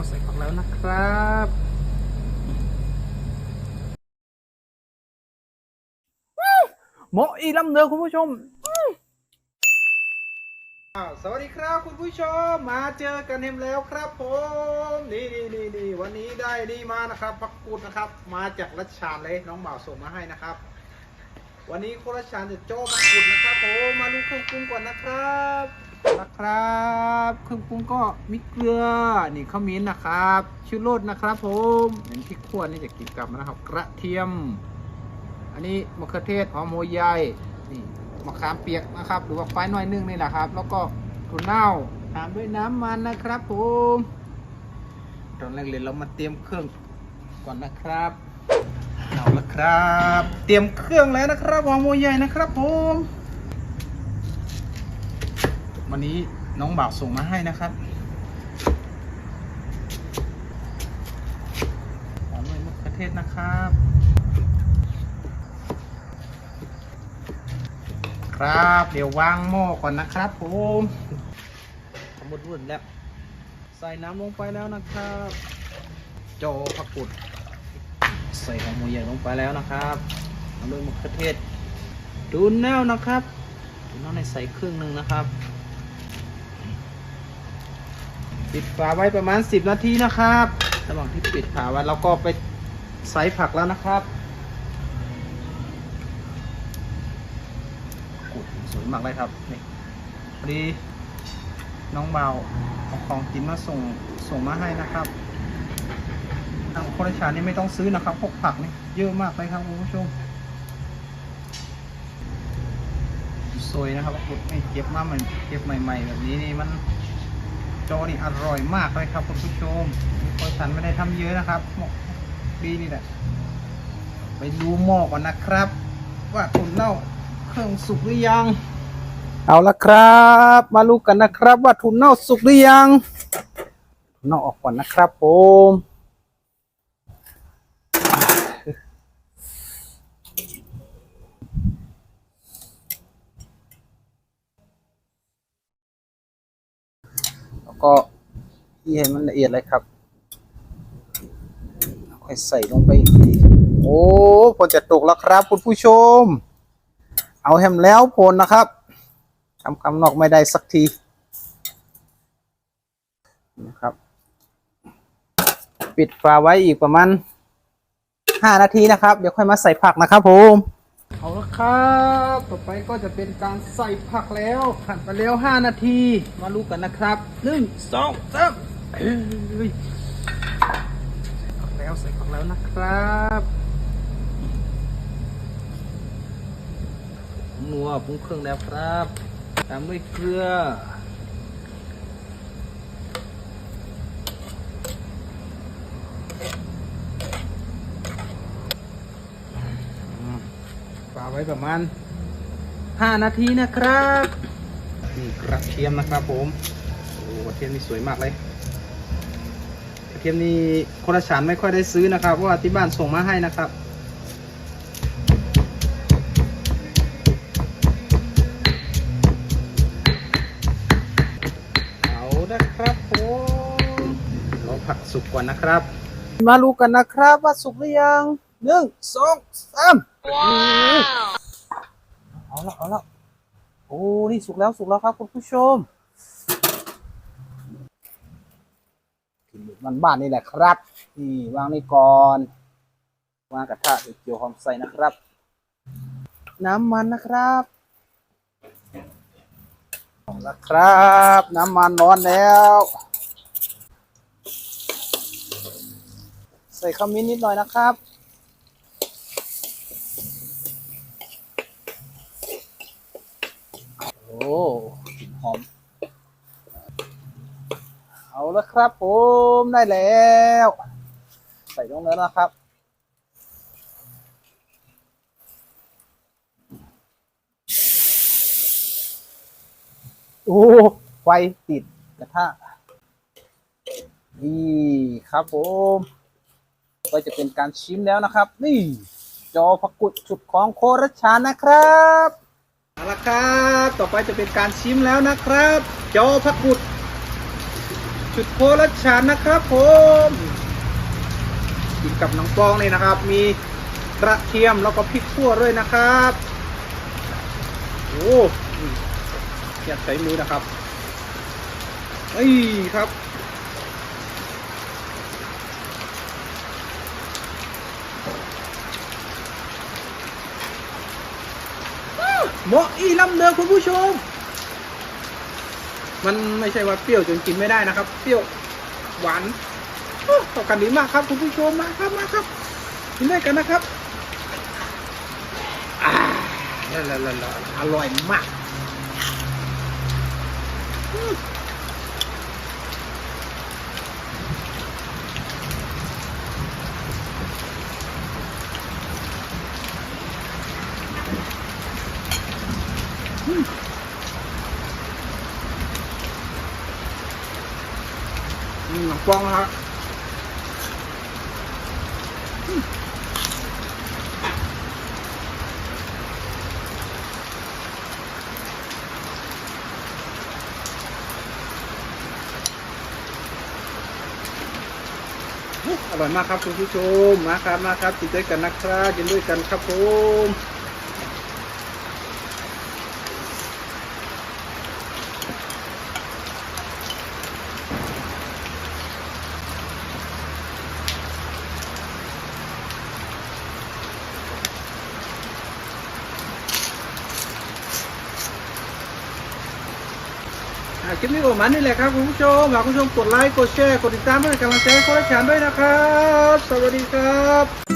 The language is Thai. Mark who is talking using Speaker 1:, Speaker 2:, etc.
Speaker 1: แล้วใส่ผักแล้วนะครับเหมาะอีลำเนือคุณผู้ชมอ้าวสวัสดีครับคุณผู้ชมมาเจอกันเห็นแล้วครับผม นี่นี่นี่นี่วันนี้ได้นี่มานะครับผักกูดนะครับ มาจากรัชชานเลยน้องบ่าวส่งมาให้นะครับ วันนี้โครัชชานจะโจ้มากุดนะครับผมมาดูเครื่องปรุงก่อนนะครับ นะครับเครื่องปรุงก็มีเกลือนี่ข้าวมิ้นนะครับชูรสนะครับ ผมเห็นพริกขั่วนี่จะกินกับนะครับ กระเทียม อันนี้มะเขือเทศหอมหัวใหญ่นี่มะขามเปียกนะครับ หรือว่าไฟน้อยนึงนี่แหละครับ แล้วก็ถั่วเน่าตามด้วยน้ำมันนะครับ ผมตอนแรกเลยเรามาเตรียมเครื่องก่อนนะครับเอาละครับ เตรียมเครื่องแล้วนะครับหอมหัวใหญ่นะครับ ผม วันนี้น้องบ่าวส่งมาให้นะครับตามด้วยมะเขือเทศนะครับ ครับเดี๋ยววางหม้อก่อนนะครับผมทำหมดรุ่นแล้ว ใส่น้ำลงไปแล้วนะครับโจผักกุด ใส่ของหมูใหญ่ลงไปแล้วนะครับทำด้วยมะเขือเทศดูแนวนะครับดูแนวในใส่ครึ่งหนึ่งนะครับ ปิดฝาไว้ประมาณ 10 นาทีนะครับระหว่างที่ปิดฝาไว้เราก็ไปใส่ผักแล้วนะครับโอ้โหสวยมากเลยครับนี่พอดีน้องเบาเอาของกินมาส่งส่งมาให้นะครับทางโคราชานี่ไม่ต้องซื้อนะครับพวกผักนี่เยอะมากเลยครับคุณผู้ชมสวยนะครับกุดไม่เก็บมาเหมือนเก็บใหม่ ๆ แบบนี้นี่มัน โจนี่อร่อยมากเลยครับคุณผู้ชมโคราชาไม่ได้ทำเยอะนะครับหม้อดีนี่แหละไปดูหม้อก่อนนะครับ ว่าตุ๋นเน่าเครื่องสุกหรือยัง เอาละครับ มาลูกกันนะครับ ว่าถุนเน่าสุกหรือยังถุนเน่าออกก่อนนะครับผม ก็ที่ให้มันละเอียดเลยครับค่อยใส่ลงไปอีกทีโอ้ผลจะตกแล้วครับคุณผู้ชม เอาแฮมแล้วผลนะครับทำคำนอกไม่ได้สักทีนะครับ ปิดฝาไว้อีกประมาณห้านาทีนะครับ เดี๋ยวค่อยมาใส่ผักนะครับผม เอาละครับ ต่อไปก็จะเป็นการใส่ผักแล้วผ่านไปแล้วห้านาที มาลูกกันนะครับหนึ่งสองสามเอ้ยใส่ผักแล้วใส่ผักแล้วนะครับนัวปรุงเครื่องแล้วครับ ตามด้วยเกลือ ไว้ประมาณ 5 นาทีนะครับนี่กระเทียมนะครับผมโอ้กระเทียมนี่สวยมากเลยกระเทียมนี่คนละฉันไม่ค่อยได้ซื้อนะครับเพราะว่าที่บ้านส่งมาให้นะครับเอานะครับผมรอผักสุกก่อนนะครับ มาลูกกันนะครับว่าสุกหรือยัง หนึ่งสองสามเอาละเอาละโอ้ นี่สุกแล้วสุกแล้วครับคุณผู้ชมกินมันบ้านๆนี่แหละครับ นี่วางนี่ก่อน วางกระทะเดี๋ยวเกี่ยวหอมใส่นะครับ น้ำมันนะครับเอาละครับ น้ำมันร้อนแล้ว ใส่ขมิ้นนิดหน่อยนะครับ อ้กลิ่นหอม เอาละครับผมได้แล้ว ใส่ลงแล้วนะครับ โอ้ไฟติดกระทะนี่ครับผม ก็จะเป็นการชิมแล้วนะครับ นี่ จอผักกุดสุดของโครชชานะครับ เอาละครับ ต่อไปจะเป็นการชิมแล้วนะครับจอผักกุดชุดโครัชชานนะครับผมกินกับน้องปองเลยนะครับ มีกระเทียมแล้วก็พริกขั่วด้วยนะครับโอ้อยากใช้มือนะครับเอ้ยครับ เหมาะอีลำเนอคุณผู้ชม มันไม่ใช่ว่าเปรี้ยวจนกินไม่ได้นะครับ เปรี้ยวหวานต่อกันดีมากครับ คุณผู้ชมมาครับมาครับกินด้วยกันนะครับอ่าละละละละอร่อยมากอ นี่หนังฟองนะครับอร่อยมากครับคุณผู้ชมมาครับมาครับกินด้วยกันนะครับกินด้วยกันครับผม คลิปนี้ประมาณนี้แหละครับคุณผู้ชมฝากคุณผู้ชมกดไลค์กดแชร์กดติดตามเพื่อเป็นกำลังใจให้โค้ชชานด้วยนะครับ สวัสดีครับ